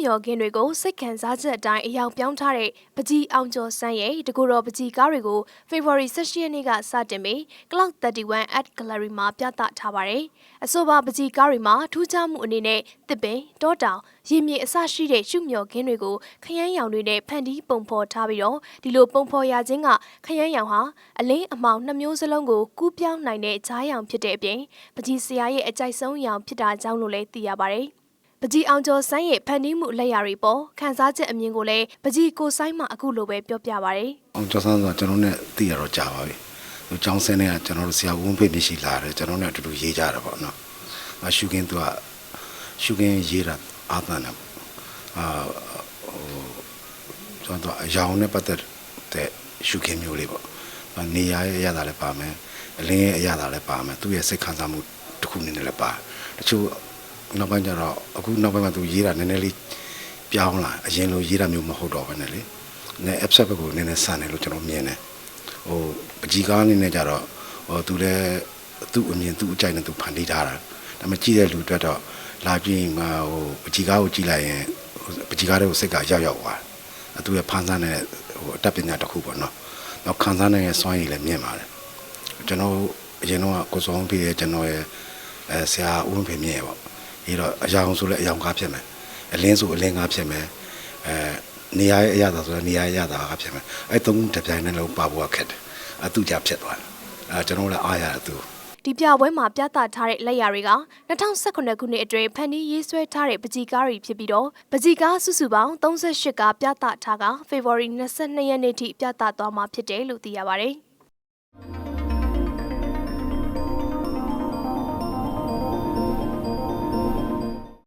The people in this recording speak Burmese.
မျော်ခင်းတွေကိုစိတ်ခံစားချက်အတိုင်းအယောင်ပြောင်းထားတဲ့ပကြီးအောင်ကျော်စန်းရဲ့တကူတော်ပကြီးကားတွေကို February 16ရက်နေ့ကစတင်ပြီး Cloud 31 at Gallery မှာပြသထားပါတယ်။အဆိုပါပကြီးကားတွေမှာထူးခြားမှုအနေနဲ့တစ်ပင်တောတောင်ရေမြေအစရှိတဲ့ရှုမျော်ခင်းတွေကိုခရမ်းရောင်တွေနဲ့ဖန်တီးပုံဖော်ထားပြီးတော့ဒီလိုပုံဖော်ရခြင်းကခရမ်းရောင်ဟာအလင်းအမောင်နှစ်မျိုးစလုံးကိုကူးပြောင်းနိုင်တဲ့ဂျားရောင်ဖြစ်တဲ့အပြင်ပကြီးဆရာရဲ့အကြိုက်ဆုံးရောင်ဖြစ်တာကြောင့်လို့လည်းသိရပါတယ်။ ပကြီးအောင်ကျော်ဆိုင်းရဲ့ဖန်တီးမှုလက်ရာတွေပေါ်ခန်းစားချက်အမြင်ကိုလည်းပကြီးကိုဆိုင်းမှအခုလိုပဲပြောပြပါရယ်အောင်ကျော်ဆန်းဆိုတာကျွန်တော်နဲ့သိရတော့ကြာပါပြီ။ဟိုကျောင်းဆင်းတဲ့ကကျွန်တော်တို့ဆရာဝန်ဖေးမြရှိလာတယ်ကျွန်တော်နဲ့အတူတူရေးကြတာပေါ့နော်။အရှုကင်းသူကရှုကင်းရေးတာအာသန်တယ်။အာဟိုကျွန်တော်အယောင်နဲ့ပတ်သက်တဲ့ရှုကင်းမျိုးလေးပေါ့။နေရာရဲ့အရသာလည်းပါမယ်။အလင်းရဲ့အရသာလည်းပါမယ်။သူ့ရဲ့စိတ်ခံစားမှုတစ်ခုအနေနဲ့လည်းပါ။တချို့ နောက်ပိုင်းကျတော့အခုနောက်ပိုင်းမှာသူရေးတာနည်းနည်းလေးပြောင်းလာအရင်လိုရေးတာမျိုးမဟုတ်တော့ဘဲနဲ့လေ။နည်း app ဘက်ကိုနည်းနည်းဆန်တယ်လို့ကျွန်တော်မြင်တယ်။ဟိုပကြီးကားအနေနဲ့ကြတော့ဟိုသူလည်းသူ့အမြင်သူ့အကြိုက်နဲ့သူဖန်တီးထားတာ။ဒါပေမဲ့ကြည့်တဲ့လူတွေတော့လာကြည့်မှဟိုပကြီးကားကိုကြည့်လိုက်ရင်ပကြီးကားတွေကိုစိတ်ကရောက်ရောက်သွားတယ်။သူရဲ့ဖန်ဆန်းတဲ့ဟိုအတတ်ပညာတစ်ခုပေါ့နော်။နောက်ခံစားနိုင်ရဲ့စွမ်းရည်လည်းမြင်ပါတယ်။ကျွန်တော်အရင်တော့ကိုစောင်းပြရဲ့ကျွန်တော်ရဲ့အဲဆရာဦးဝင်းဖေမြင့်ရဲ့ပေါ့။ ဒီတော့အယောင်ဆိုလည်းအယောင်ကားဖြစ်မယ်။အလင်းဆိုအလင်းကားဖြစ်မယ်။အဲနေရာရဲ့အရသာဆိုလည်းနေရာရဲ့အရသာကားဖြစ်မယ်။အဲသုံးခုတစ်ပြိုင်တည်းလုံးပါဖို့ခက်တယ်။အတူကြဖြစ်သွားတယ်။အဲကျွန်တော်လည်းအားရတယ်သူ့ဒီပြပွဲမှာပြသထားတဲ့လက်ရာတွေက2018ခုနှစ်အတွင်းဖန်တီးရေးဆွဲထားတဲ့ပကြီးကားတွေဖြစ်ပြီးတော့ပကြီးကားစုစုပေါင်း38ကားပြသထားက February 22ရက်နေ့ထိပြသသွားမှာဖြစ်တယ်လို့သိရပါတယ်။